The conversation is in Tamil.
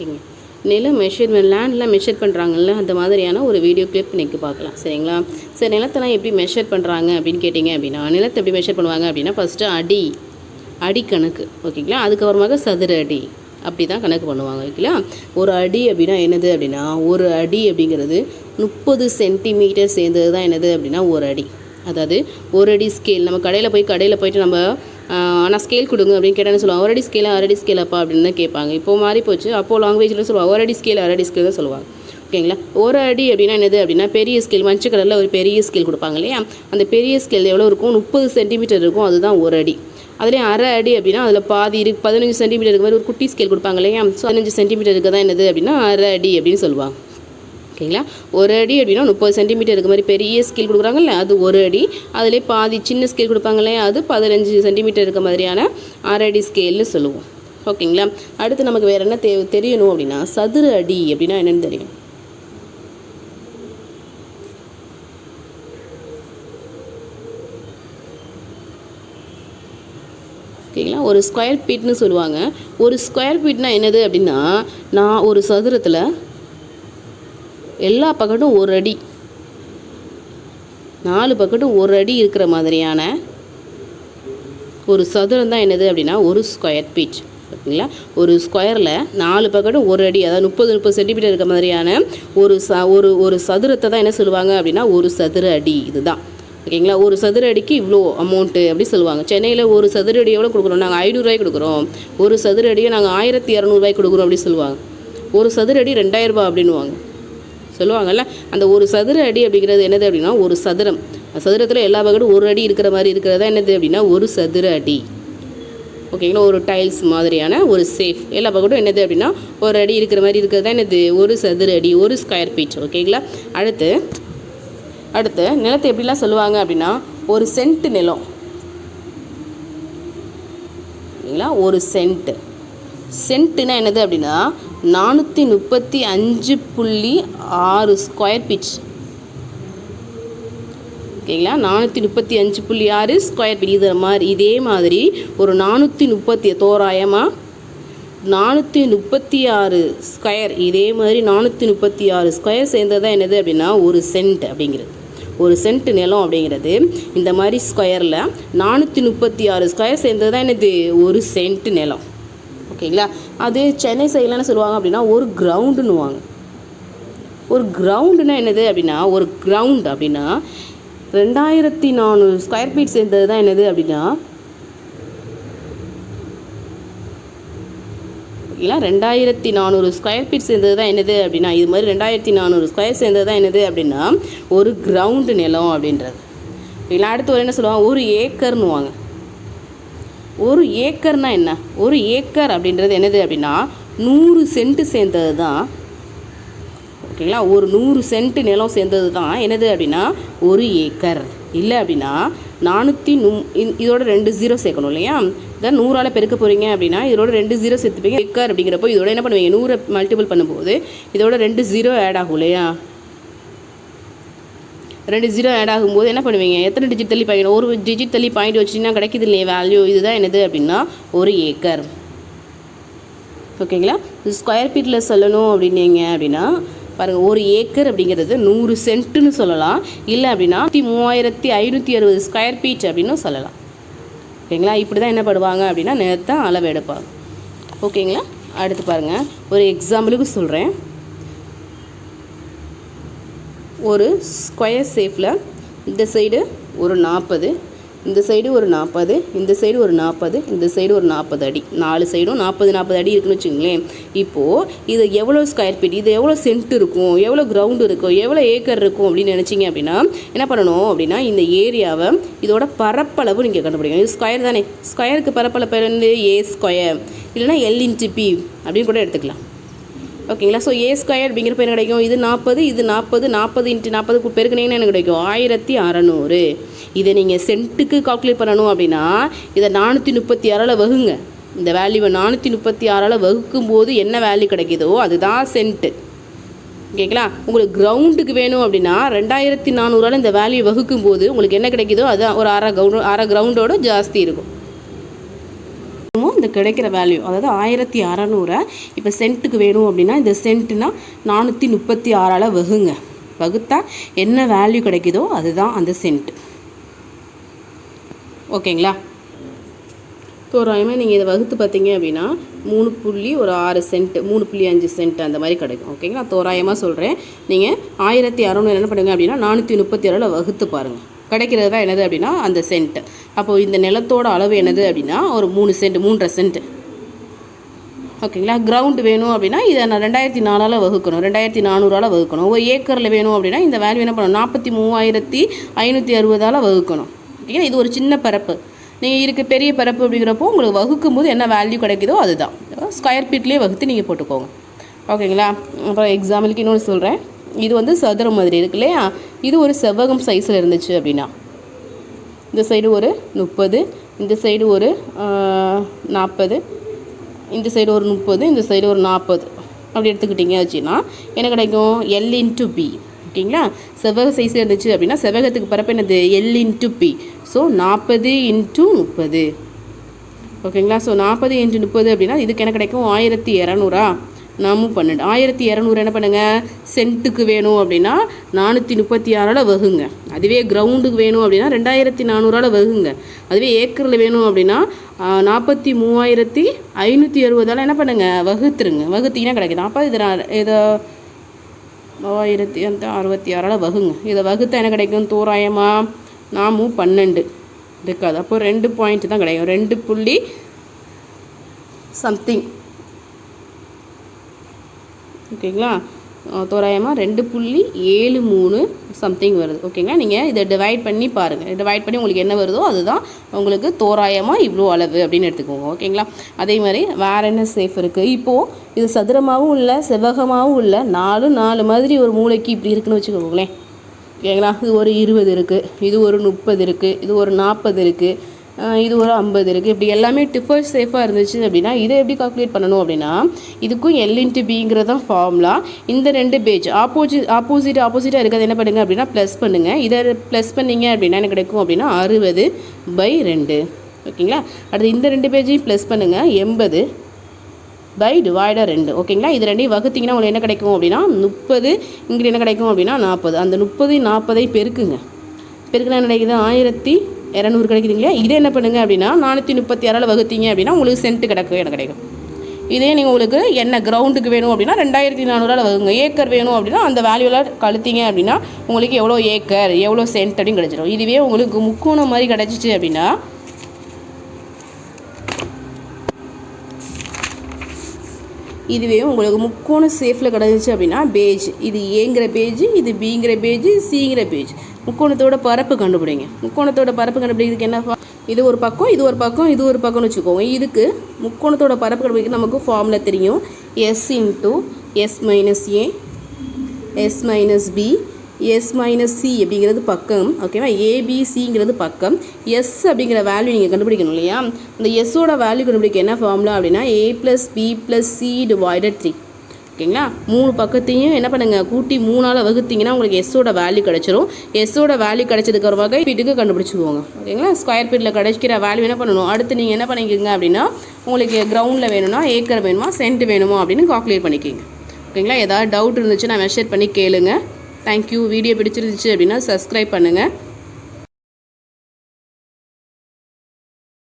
இருக்கீங்க நிலம் மெஷர்மெண்ட் லேண்ட்லாம் மெஷர் பண்ணுறாங்கல்ல அந்த மாதிரியான ஒரு வீடியோ கிளிப் இன்றைக்கி பார்க்கலாம். சரிங்களா? சரி நிலத்தெல்லாம் எப்படி மெஷர் பண்ணுறாங்க அப்படின்னு கேட்டிங்க அப்படின்னா நிலத்தை எப்படி மெஷர் பண்ணுவாங்க அப்படின்னா ஃபஸ்ட்டு அடி அடி கணக்கு ஓகேங்களா? அதுக்கப்புறமாக சதுர அடி அப்படி தான் கணக்கு பண்ணுவாங்க ஓகேங்களா? ஒரு அடி அப்படின்னா என்னது அப்படின்னா ஒரு அடி அப்படிங்கிறது முப்பது சென்டிமீட்டர் சேர்ந்தது தான் என்னது அப்படின்னா ஒரு அடி. அதாவது ஒரு அடி ஸ்கேல் நம்ம கடையில் போய் கடையில் போயிட்டு நம்ம ஆனால் ஸ்கேல் கொடுங்க அப்படின்னு கேட்டாலும் சொல்லுவாங்க. ஒரடி அடி ஸ்கேலா அரடி ஸ்கேலாப்பா அப்படின்னு தான் கேட்பாங்க. இப்போ மாறி போச்சு அப்போது லாங்குவேஜில் சொல்லுவாங்க. ஒரடி ஸ்கேல் அரடி ஸ்கேல் தான் சொல்லுவாங்க. ஓகேங்களா? ஒரு அடி அப்படின்னா என்னது அப்படின்னா பெரிய ஸ்கேல் மஞ்சள் கலரில் ஒரு பெரிய ஸ்கேல் கொடுப்பாங்க இல்லையா? அந்த பெரிய ஸ்கேல் எவ்வளோ இருக்கும்? முப்பது சென்டிமீட்டர் இருக்கும். அதுதான் ஒரு அடி. அதுலேயும் அரை அடி அப்படின்னா அதில் பாதி இருக்கு பதினஞ்சு சென்டிமீட்டர் மாதிரி ஒரு குட்டி ஸ்கேல் கொடுப்பாங்க இல்லையா? ஸோ பதினஞ்சு சென்டிமீட்டருக்கு தான் என்னது அப்படின்னா அரை அடி அப்படின்னு சொல்லுவாங்க. ஓகேங்களா? ஒரு அடி அப்படின்னா முப்பது சென்டிமீட்டர் இருக்க மாதிரி பெரிய ஸ்கேல் கொடுக்குறாங்கல்ல அது ஒரு அடி. அதிலே பாதி சின்ன ஸ்கேல் கொடுப்பாங்க இல்லையா அது பதினஞ்சு சென்டிமீட்டர் இருக்க மாதிரியான அரடி ஸ்கேல்னு சொல்லுவோம். ஓகேங்களா? அடுத்து நமக்கு வேறு என்ன தே தெரியணும் அப்படின்னா சதுர அடி அப்படின்னா என்னென்னு தெரியும். ஓகேங்களா? ஒரு ஸ்கொயர் ஃபீட்னு சொல்லுவாங்க. ஒரு ஸ்கொயர் ஃபீட்னா என்னது அப்படின்னா நான் ஒரு சதுரத்தில் எல்லா பக்கட்டும் ஒரு அடி. நாலு பக்கட்டும் ஒரு அடி இருக்கிற மாதிரியான ஒரு சதுரம் தான் என்னது அப்படின்னா ஒரு ஸ்கொயர் ஃபீட் ஓகேங்களா ஒரு ஸ்கொயரில் நாலு பக்கட்டும் ஒரு அடி அதாவது முப்பது முப்பது சென்டிமீட்டர் இருக்க மாதிரியான ஒரு ச ஒரு ஒரு சதுரத்தை தான் என்ன சொல்லுவாங்க அப்படின்னா ஒரு சதுர அடி. இதுதான். ஓகேங்களா? ஒரு சதுர அடிக்கு இவ்வளோ அமௌண்ட்டு அப்படி சொல்லுவாங்க. சென்னையில் ஒரு சதுர அடி எவ்வளோ கொடுக்குறோம் நாங்கள் ஐநூறுரூவாய் கொடுக்குறோம். ஒரு சதுர அடியை நாங்கள் ஆயிரத்தி இரநூறுவாய் கொடுக்குறோம் அப்படி சொல்லுவாங்க. ஒரு சதுர அடி ரெண்டாயிரரூபா அப்படின்னுவாங்க. சொல்லுவாங்கள்ல அந்த ஒரு சதுர அடி அப்படிங்கிறது என்னது அப்படின்னா ஒரு சதுரம். சதுரத்தில் எல்லா வகையும் ஒரு அடி இருக்கிற மாதிரி இருக்கிறதா என்னது அப்படின்னா ஒரு சதுர அடி. ஓகேங்களா? ஒரு டைல்ஸ் மாதிரியான ஒரு சேஃப் எல்லா பக்கமும் என்னது அப்படின்னா ஒரு அடி இருக்கிற மாதிரி இருக்கிறதா என்னது? ஒரு சதுர அடி ஒரு ஸ்கொயர் ஃபீட் ஓகேங்களா? அடுத்து அடுத்து நிலத்தை எப்படிலாம் சொல்லுவாங்க அப்படின்னா ஒரு சென்ட் நிலம். ஓகேங்களா? ஒரு சென்ட் சென்ட்டுனா என்னது அப்படின்னா நானூற்றி முப்பத்தி அஞ்சு புள்ளி ஆறு ஸ்கொயர் பீச். ஓகேங்களா? நானூற்றி முப்பத்தி அஞ்சு புள்ளி ஆறு ஸ்கொயர் பீட் இது மாதிரி இதே மாதிரி ஒரு நானூற்றி முப்பத்தி தோராயமாக நானூற்றி முப்பத்தி ஆறு ஸ்கொயர். இதே மாதிரி நானூற்றி முப்பத்தி ஆறு ஸ்கொயர் சேர்ந்தது தான் என்னது அப்படின்னா ஒரு சென்ட் அப்படிங்கிறது. ஒரு சென்ட் நிலம் அப்படிங்கிறது. இந்த மாதிரி ஸ்கொயரில் நானூற்றி முப்பத்தி ஆறு ஸ்கொயர் சேர்ந்தது தான் என்னது? ஒரு சென்ட் நிலம். ஓகேங்களா? அது சென்னை சைடில் என்ன சொல்லுவாங்க அப்படின்னா ஒரு கிரவுண்டுன்னுவாங்க ஒரு கிரவுண்டுனா என்னது அப்படின்னா ஒரு கிரவுண்ட் அப்படின்னா ரெண்டாயிரத்தி நானூறு ஸ்கொயர் ஃபீட் சேர்ந்தது தான் என்னது அப்படின்னா ஓகேங்களா? ரெண்டாயிரத்தி நானூறு ஸ்கொயர் ஃபீட் சேர்ந்தது தான் என்னது அப்படின்னா இது மாதிரி ரெண்டாயிரத்தி நானூறு ஸ்கொயர் சேர்ந்தது தான் என்னது அப்படின்னா ஒரு கிரவுண்டு நிலம் அப்படின்றது. ஓகேங்களா? அடுத்து ஒரு என்ன சொல்லுவாங்க? ஒரு ஏக்கர்னுவாங்க ஒரு ஏக்கர்னால் என்ன? ஒரு ஏக்கர் அப்படின்றது என்னது அப்படின்னா நூறு சென்ட்டு சேர்ந்தது தான். ஓகேங்களா ஒரு நூறு சென்ட் நிலம் சேர்ந்தது தான். என்னது அப்படின்னா ஒரு ஏக்கர். இல்லை அப்படின்னா நானூற்றி நூ இதோட ரெண்டு ஜீரோ சேர்க்கணும் இல்லையா? இதான் நூறால் பெருக்க போகிறீங்க அப்படின்னா இதோட ரெண்டு ஜீரோ சேர்த்துப்பீங்க. ஏக்கர் அப்படிங்கிறப்போ இதோட என்ன பண்ணுவீங்க? நூறை மல்டிபிள் பண்ணும்போது இதோட ரெண்டு ஜீரோ ஆட் ஆகும் இல்லையா? ரெண்டு ஜீரோ ஆட் ஆகும்போது என்ன பண்ணுவீங்க? எத்தனை டிஜிட் தள்ளி பாயிண்ட் ஒரு டிஜிட் தள்ளி பாயிண்ட் வச்சிங்கன்னா கிடைக்குது இல்லையே? வேல்யூ இதுதான் என்னது அப்படின்னா ஒரு ஏக்கர் ஓகேங்களா? ஸ்கொயர் ஃபீட்டில் சொல்லணும் அப்படின்னீங்க அப்படின்னா பாருங்கள் ஒரு ஏக்கர் அப்படிங்கிறது நூறு சென்ட்டுன்னு சொல்லலாம். இல்லை அப்படின்னா நூற்றி மூவாயிரத்தி ஐநூற்றி அறுபது ஸ்கொயர் ஃபீட் அப்படின்னு சொல்லலாம். ஓகேங்களா? இப்படி தான் என்ன பண்ணுவாங்க அப்படின்னா நிலத்தை அளவு எடுப்பாங்க. ஓகேங்களா? அடுத்து பாருங்கள் ஒரு எக்ஸாம்பிளுக்கு சொல்கிறேன் ஒரு ஸ்கொயர் ஷேப்பில் இந்த சைடு ஒரு நாற்பது இந்த சைடு ஒரு நாற்பது இந்த சைடு ஒரு நாற்பது இந்த சைடு ஒரு நாற்பது அடி. நாலு சைடும் நாற்பது நாற்பது அடி இருக்குன்னு வச்சுங்களேன் இப்போது இது எவ்வளோ ஸ்கொயர் ஃபீட் இது எவ்வளோ சென்ட் இருக்கும் எவ்வளோ கிரவுண்டு இருக்கும் எவ்வளோ ஏக்கர் இருக்கும் அப்படின்னு நினச்சிங்க அப்படின்னா என்ன பண்ணணும் அப்படின்னா இந்த ஏரியாவை இதோட பரப்பளவு நீங்கள் கண்டுபிடிக்கணும். இது ஸ்கொயர் தானே. ஸ்கொயருக்கு பரப்பளவு பேர் வந்து ஏ ஸ்கொயர் இல்லைனா எல் இன்ச்சு பி அப்படின்னு கூட எடுத்துக்கலாம். ஓகேங்களா ஸோ ஏ ஸ்கொயர் அப்படிங்கிற பேர் கிடைக்கும்? இது நாற்பது இது நாற்பது நாற்பது இன்ட்டு நாற்பது பெருக்கினீங்கன்னா என்ன கிடைக்கும்? ஆயிரத்தி அறநூறு. இதை நீங்கள் சென்ட்டுக்கு கால்குலேட் பண்ணணும் அப்படின்னா இதை நானூற்றி முப்பத்தி ஆறால் வகுங்க. இந்த வேல்யூவை நானூற்றி முப்பத்தி ஆறால் வகுக்கும் போது என்ன வேல்யூ கிடைக்குதோ அதுதான் சென்ட்டு ஓகேங்களா உங்களுக்கு கிரவுண்டுக்கு வேணும் அப்படின்னா ரெண்டாயிரத்தி நானூறால் இந்த வேல்யூ வகுக்கும் போது உங்களுக்கு என்ன கிடைக்குதோ அது ஒரு அரை கிரவுண்ட் அரை கிரவுண்டோட ஜாஸ்தி இருக்கும். இந்த கிடைக்கிற வேல்யூ அதாவது ஆயிரத்தி அறநூறை இப்போ சென்ட்டுக்கு வேணும் அப்படின்னா இந்த சென்ட்னா நானூற்றி முப்பத்தி ஆறால் வகுங்க. வகுத்தா என்ன வேல்யூ கிடைக்குதோ அதுதான் அந்த சென்ட் ஓகேங்களா? தோராயமாக நீங்கள் இதை வகுத்து பார்த்தீங்க அப்படின்னா மூணு புள்ளி ஒரு ஆறு சென்ட் மூணு புள்ளி அஞ்சு சென்ட் அந்த மாதிரி கிடைக்கும். ஓகேங்களா? தோராயமாக சொல்கிறேன் நீங்கள் ஆயிரத்தி அறநூறு என்ன பண்ணுங்க அப்படின்னா நானூற்றி முப்பத்தி ஆறில் வகுத்து பாருங்கள் கிடைக்கிறது தான் என்னது அப்படின்னா அந்த சென்ட் அப்போது இந்த நிலத்தோட அளவு என்னது அப்படின்னா ஒரு மூணு சென்ட் மூன்றரை சென்ட் ஓகேங்களா? கிரவுண்டு வேணும் அப்படின்னா இதை நான் ரெண்டாயிரத்தி நாலால் வகுக்கணும். ரெண்டாயிரத்தி நானூறால் வகுக்கணும். ஒரு ஏக்கரில் வேணும் அப்படின்னா இந்த வேல்யூ என்ன பண்ணணும்? நாற்பத்தி மூவாயிரத்தி ஐநூற்றி அறுபதால் வகுக்கணும். ஓகேங்களா? இது ஒரு சின்ன பரப்பு. நீங்கள் இருக்க பெரிய பரப்பு அப்படிங்கிறப்போ உங்களுக்கு வகுக்கும் போது என்ன வேல்யூ கிடைக்குதோ அதுதான். ஸ்கொயர் ஃபீட்லேயே வகுத்து நீங்கள் போட்டுக்கோங்க. ஓகேங்களா? அப்புறம் எக்ஸாம்பிளுக்கு இன்னொன்று சொல்கிறேன் இது வந்து சதுரம் மாதிரி இருக்கு இல்லையா? இது ஒரு செவ்வகம் சைஸில் இருந்துச்சு அப்படின்னா. இந்த சைடு ஒரு முப்பது இந்த சைடு ஒரு நாற்பது இந்த சைடு ஒரு முப்பது இந்த சைடு ஒரு நாற்பது அப்படி எடுத்துக்கிட்டிங்க வச்சுன்னா என்ன கிடைக்கும்? எல் இன்ட்டு பி ஓகேங்களா? செவ்வக சைஸ் இருந்துச்சு அப்படின்னா செவ்வகத்துக்கு பரப்பு என்னது? எல் இன்ட்டு பி ஸோ நாற்பது இன்ட்டு முப்பது. ஓகேங்களா? ஸோ நாற்பது இன்ட்டு முப்பது அப்படின்னா இதுக்கு என்ன கிடைக்கும்? ஆயிரத்தி இரநூறா. நாமும் பன்னெண்டு. ஆயிரத்தி இரநூறு என்ன பண்ணுங்கள் சென்ட்டுக்கு வேணும் அப்படின்னா நானூற்றி முப்பத்தி ஆறால் வகுங்க. அதுவே கிரவுண்டுக்கு வேணும் அப்படின்னா ரெண்டாயிரத்தி நானூறால் வகுங்க. அதுவே ஏக்கரில் வேணும் அப்படின்னா நாற்பத்தி மூவாயிரத்தி ஐநூற்றி அறுபதால் என்ன பண்ணுங்கள் வகுத்துருங்க. வகுத்தீங்கன்னா கிடைக்குது. அப்போ இதை இதை மூவாயிரத்தி அந்த அறுபத்தி ஆறால் வகுங்க. இதை வகுத்தா என்ன கிடைக்கும்? தோராயமாக நாமும் பன்னெண்டு. இருக்காது. அப்போ ரெண்டு பாயிண்ட் தான் கிடைக்கும். ரெண்டு புள்ளி சம்திங் ஓகேங்களா? தோராயமாக ரெண்டு புள்ளி ஏழு மூணு சம்திங் வருது. ஓகேங்களா? நீங்கள் இதை டிவைட் பண்ணி பாருங்கள் டிவைட் பண்ணி உங்களுக்கு என்ன வருதோ அதுதான் உங்களுக்கு தோராயமாக இவ்வளோ அளவு அப்படின்னு எடுத்துக்கோங்க. ஓகேங்களா? அதே மாதிரி வேறு என்ன சேஃப் இருக்குது இப்போது இது சதுரமாகவும் இல்லை செவ்வகமாகவும் இல்லை நாலு நாலு மாதிரி ஒரு மூளைக்கு இப்படி இருக்குன்னு வச்சுக்கோங்களேன். ஓகேங்களா? இது ஒரு இருபது இருக்குது இது ஒரு முப்பது இருக்குது இது ஒரு நாற்பது இருக்குது இது ஒரு ஐம்பது இருக்குது இப்படி எல்லாமே டிஃபர் சேஃபாக இருந்துச்சு அப்படின்னா இதை எப்படி கால்குலேட் பண்ணணும் அப்படின்னா இதுக்கும் எல் இன்ட்டு பிங்கிறது தான் ஃபார்முலா இந்த ரெண்டு பேஜ் ஆப்போசிட் ஆப்போசிட் ஆப்போசிட்டாக இருக்கிறது என்ன பண்ணுங்கள் அப்படின்னா ப்ளஸ் பண்ணுங்கள் இதை ப்ளஸ் பண்ணீங்க அப்படின்னா என்ன கிடைக்கும் அப்படின்னா அறுபது பை ரெண்டு. ஓகேங்களா? அடுத்து இந்த ரெண்டு பேஜையும் ப்ளஸ் பண்ணுங்கள் எண்பது பை டிவைடர் ரெண்டு. ஓகேங்களா? இது ரெண்டையும் வகுத்தீங்கன்னா உங்களுக்கு என்ன கிடைக்கும் அப்படின்னா முப்பது இங்கே என்ன கிடைக்கும் அப்படின்னா நாற்பது அந்த முப்பது நாற்பதை பெருக்குங்க. பெருக்குனா என்ன கிடைக்குது? ஆயிரத்தி இரநூறு கிடைக்குதுங்க இதே என்ன பண்ணுங்க அப்படின்னா நானூற்றி முப்பத்தி ஆறால் வகுத்தீங்க அப்படின்னா உங்களுக்கு சென்ட் கிடக்கு எனக்கு கிடைக்கும். இதே நீங்கள் உங்களுக்கு என்ன கிரவுண்டுக்கு வேணும் அப்படின்னா ரெண்டாயிரத்தி நானூறால் வகுங்க. ஏக்கர் வேணும் அப்படின்னா அந்த வேல்யூவில் கழுத்திங்க அப்படின்னா உங்களுக்கு எவ்வளோ ஏக்கர் எவ்வளோ சென்ட் அப்படின்னு கிடச்சிடும் இதுவே உங்களுக்கு முக்கோணம் மாதிரி கிடச்சிச்சு அப்படின்னா இதுவே உங்களுக்கு முக்கோண சேஃபில் கிடந்துச்சு அப்படின்னா பேஜ் இது ஏங்கிற பேஜ் இது பிங்கிற பேஜ் சிங்கிற பேஜ் முக்கோணத்தோட பரப்பு கண்டுபிடிங்க. முக்கோணத்தோட பரப்பு கண்டுபிடிக்கிறதுக்கு என்ன இது ஒரு பக்கம் இது ஒரு பக்கம் இது ஒரு பக்கம்னு வச்சுக்கோங்க. இதுக்கு முக்கோணத்தோட பரப்பு கண்டுபிடிக்க நமக்கு ஃபார்முலா தெரியும். S into S minus A S minus B S minus C அப்படிங்கிறது பக்கம். ஓகேவா ஏபிசிங்கிறது பக்கம். எஸ் அப்படிங்கிற வேல்யூ நீங்கள் கண்டுபிடிக்கணும் இல்லையா? அந்த எஸ்ஸோட வேல்யூ கண்டுபிடிக்க என்ன ஃபார்முலா அப்படின்னா A plus B plus C divided three ஓகேங்களா மூணு பக்கத்தையும் என்ன பண்ணுங்கள் கூட்டி மூணால் வகுத்தீங்கன்னா உங்களுக்கு எஸ்ஸோட வேல்யூ கிடச்சிரும். எஸ்ஸோட வேல்யூ கிடச்சதுக்கு ஒரு வகை வீட்டுக்கு கண்டுபிடிச்சிக்குவோங்க ஓகேங்களா ஸ்கொயர் ஃபீட்டில் கிடைக்கிற வேல்யூ என்ன பண்ணணும்? அடுத்து நீங்கள் என்ன பண்ணிக்கோங்க அப்படின்னா உங்களுக்கு கிரவுண்டில் வேணும்னா ஏக்கர் வேணுமா? சென்ட் வேணுமா? அப்படின்னு கால்குலேட் பண்ணிக்கிங்க. ஓகேங்களா ஏதாவது டவுட் இருந்துச்சு நான் மெஷர் பண்ணி கேளுங்கள் தேங்க்யூ வீடியோ பிடிச்சிருந்துச்சு அப்படின்னா சப்ஸ்கிரைப் பண்ணுங்கள்